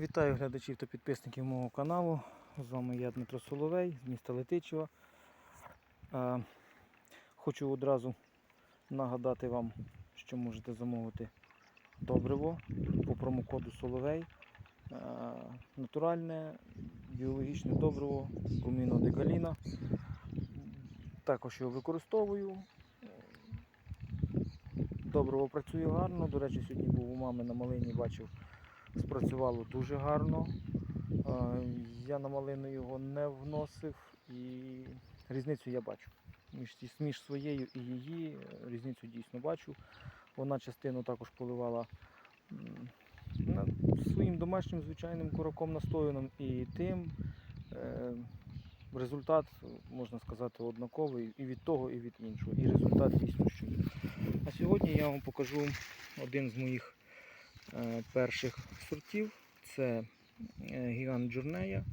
Вітаю глядачів та підписників мого каналу. З вами я Дмитро Соловей з міста Летичева. Е, Хочу одразу нагадати вам, що можете замовити добриво по промокоду Соловей. Е, Натуральне біологічне добриво Куміно Декаліна. Також його використовую. Добриво працює гарно. До речі, сьогодні був у мами на малині, бачив, спрацювало дуже гарно. Я на малину його не вносив і різницю я бачу. Між, між своєю і її е, різницю дійсно бачу. Вона частину також поливала своїм домашнім звичайним кураком настояним і тим. Е, Результат, можна сказати, однаковий і від того, і від іншого. І результат дійсно що. є. А сьогодні я вам покажу один з моїх перших сортів. Це е, гігант Джурнея.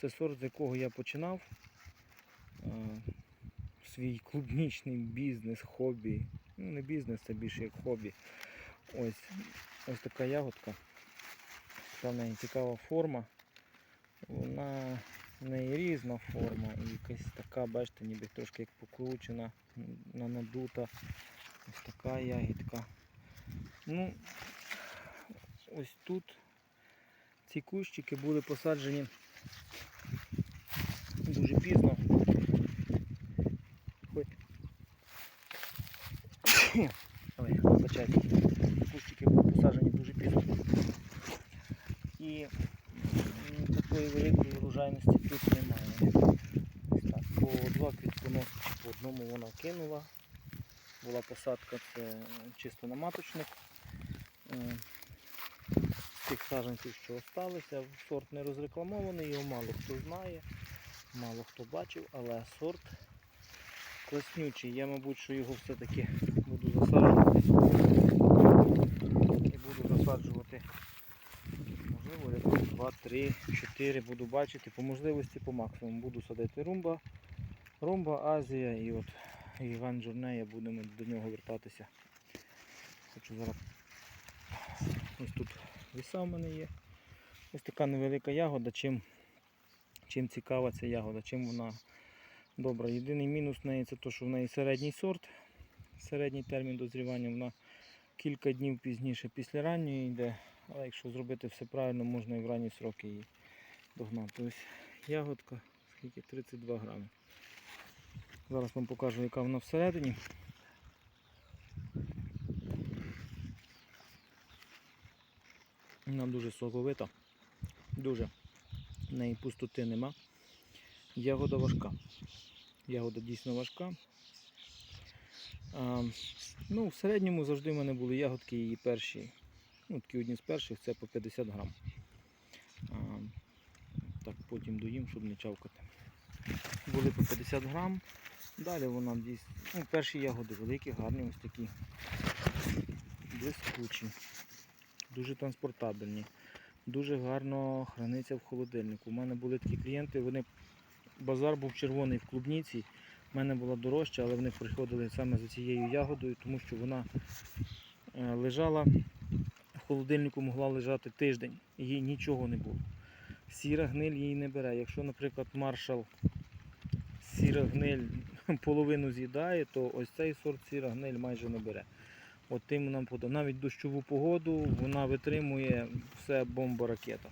Це сорт, з якого я починав е, свій клубнічний бізнес, хобі. Ну, не бізнес, це більше як хобі. Ось, ось така ягодка. Така в неї цікава форма. Вона в неї різна форма і якась така, бачите, ніби трошки як покручена, на- надута. Ось така ягідка. Ну, ось тут ці кущики були посаджені дуже пізно. Ой. Кущики були посаджені дуже пізно. І такої великої врожайності тут немає. Так, по два квітконоски по одному вона кинула. Була посадка це чисто на маточник. Тих саджанців, що залишилися, сорт не розрекламований, його мало хто знає, мало хто бачив, але сорт класнючий. Я, мабуть, що його все-таки буду засаджувати. І буду засаджувати, можливо, рядок 2, 3, 4 буду бачити. По можливості по максимуму буду садити румба, румба, Азія і от Іван Джорнея, будемо до нього вертатися. Хочу зараз. Віса в мене є. Ось така невелика ягода. Чим, чим цікава ця ягода, чим вона добра. Єдиний мінус в неї це те, що в неї середній сорт, середній термін дозрівання, вона кілька днів пізніше після ранньої йде. Але якщо зробити все правильно, можна і в ранні сроки її догнати. Ось ягодка, скільки 32 грами. Зараз вам покажу, яка вона всередині. Вона дуже соковита, дуже. В неї пустоти нема. Ягода важка. Ягода дійсно важка. А, ну, в середньому завжди в мене були ягодки її перші. Ну, такі одні з перших це по 50 грам. А, так потім доїм, щоб не чавкати. Були по 50 грам. Далі вона дійсно. Ну, перші ягоди великі, гарні, ось такі. Блискучі, дуже транспортабельні, дуже гарно храниться в холодильнику. У мене були такі клієнти, вони базар був червоний в клубніці. У мене була дорожча, але вони приходили саме за цією ягодою, тому що вона е, лежала в холодильнику, могла лежати тиждень, їй нічого не було. Сіра гниль її не бере. Якщо, наприклад, маршал сіра гниль половину з'їдає, то ось цей сорт сіра гниль майже не бере. От тим нам подав. Навіть дощову погоду вона витримує все бомба ракета.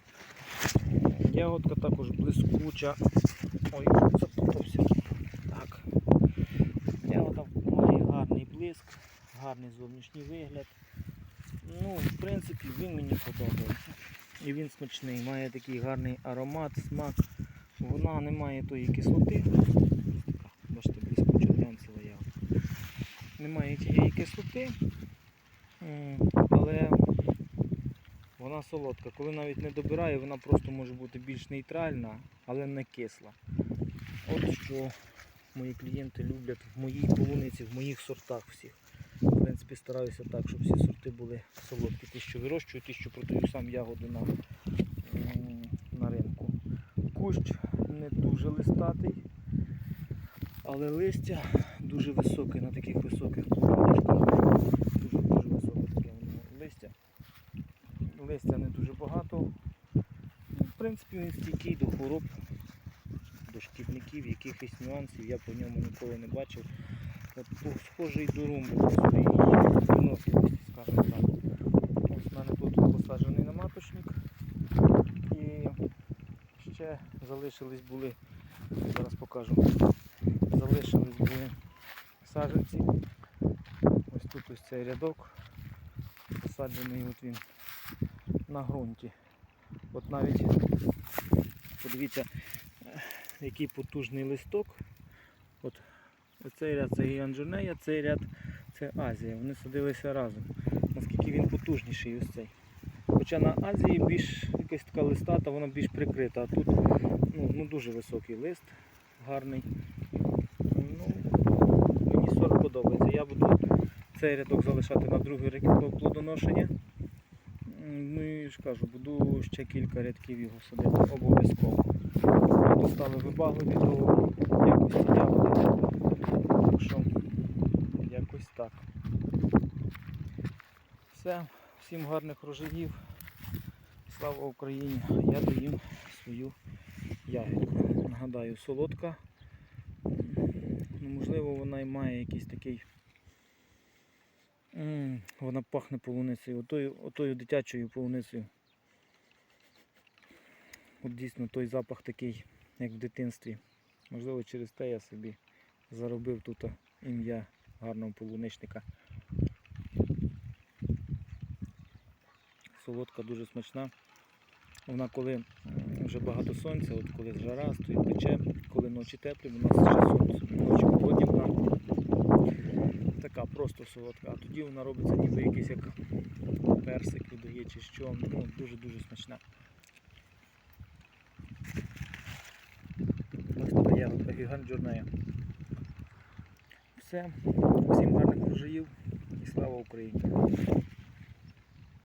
Ягодка також блискуча. Ой, запутався. Так. Ягода має гарний блиск, гарний зовнішній вигляд. Ну, в принципі, він мені подобається. І він смачний, має такий гарний аромат, смак. Вона не має тої кислоти. Бачите, блискуча глянцева ягода. Немає тієї кислоти, але вона солодка. Коли навіть не добирає, вона просто може бути більш нейтральна, але не кисла. От що мої клієнти люблять в моїй полуниці, в моїх сортах всіх. В принципі, стараюся так, щоб всі сорти були солодкі. Ті, що вирощую, ті, що продаю сам ягоди на, на ринку. Кущ не дуже листатий, але листя дуже високе на таких високих полуничках. Дуже дуже високе таке воно листя. Не дуже багато, В принципі, він стійкий до хвороб, до шкідників, якихось нюансів я по ньому ніколи не бачив. От, схожий до румби по своїй виносливості, скажімо так. Ось в мене тут посаджений наматочник. І ще залишились були, зараз покажу, залишились були саджанці. Ось тут ось цей рядок посаджений от він на ґрунті. От навіть подивіться, е, який потужний листок. От оцей ряд це гіанджурнея, цей ряд це Азія. Вони садилися разом. Наскільки він потужніший ось цей. Хоча на Азії більш якась така листата, вона більш прикрита, а тут ну, ну, дуже високий лист, гарний. Ну, мені сорт подобається. Я буду цей рядок залишати на другий рік плодоношення. Ну і ж кажу, буду ще кілька рядків його садити обов'язково. Стали вибагливі до якості ягоди. Так що якось так. Все, всім гарних рожаїв. Слава Україні! Я доїм свою ягідку. Нагадаю, солодка. Ну, можливо, вона і має якийсь такий. Вона пахне полуницею, отою, отою дитячою полуницею. От дійсно той запах такий, як в дитинстві. Можливо, через те я собі заробив тут ім'я гарного полуничника. Солодка дуже смачна. Вона коли вже багато сонця, от коли жара стоїть пече, коли ночі теплі, нас ще сонце, вона така просто солодка, а тоді вона робиться ніби якийсь як персик віддає чи що. ну Дуже-дуже смачна. Ось така ягодка гіганджурнея. Все, всім гарних врожаїв і слава Україні!